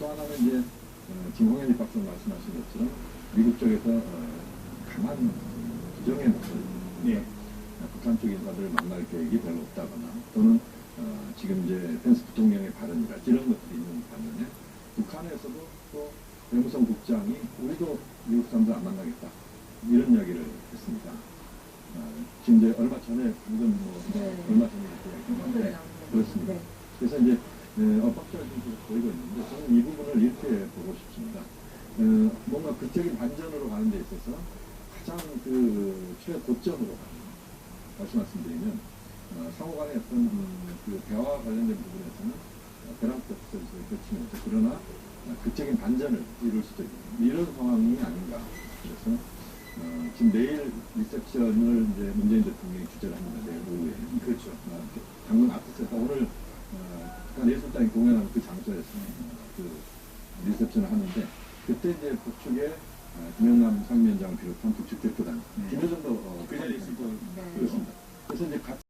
또 하나는 이제 어, 지금 홍현희 박사 말씀하신 것처럼 미국 쪽에서 어, 강한 부정의 목소리, 예. 어, 북한 쪽 인사들을 만날 계획이 별로 없다거나 또는 어, 지금 이제 펜스 부통령의 발언이랄지 이런 것들이 있는 반면에 북한에서도 또 외무성 국장이 우리도 미국 사람들 안 만나겠다 이런 이야기를 했습니다. 어, 지금 이제 얼마 전에 방금 뭐 네. 얼마 전에 얘기했는데 나오는 그렇습니다. 네. 그래서 이제 어, 엇박자가 좀 계속 보이고 있는데 저는 이 부분을 이렇게 보고 싶습니다. 어, 뭔가 극적인 반전으로 가는 데 있어서 가장 그 최 고점으로 가는 다시 말씀드리면 어, 상호 간의 어떤 음, 그 대화와 관련된 부분에서는 어, 끝을 거치면서 그러나 어, 극적인 반전을 이룰 수도 있는 이런 상황이 아닌가 그래서 어, 지금 내일 리셉션을 이제 문재인 대통령이 주재를 합니다. 내일 오후에. 그렇죠. 어, 당근 아트센터 오늘 어, 예술단이 공연하는 그 장소에서 어, 그 리셉션을 하는데 그때 이제 북측에 어, 김영남 상임위원장을 비롯한 북측 대표단 네. 김여정도 어, 그 자리에 있을 거예요. 네. 그렇습니다. 그래서 이제 같이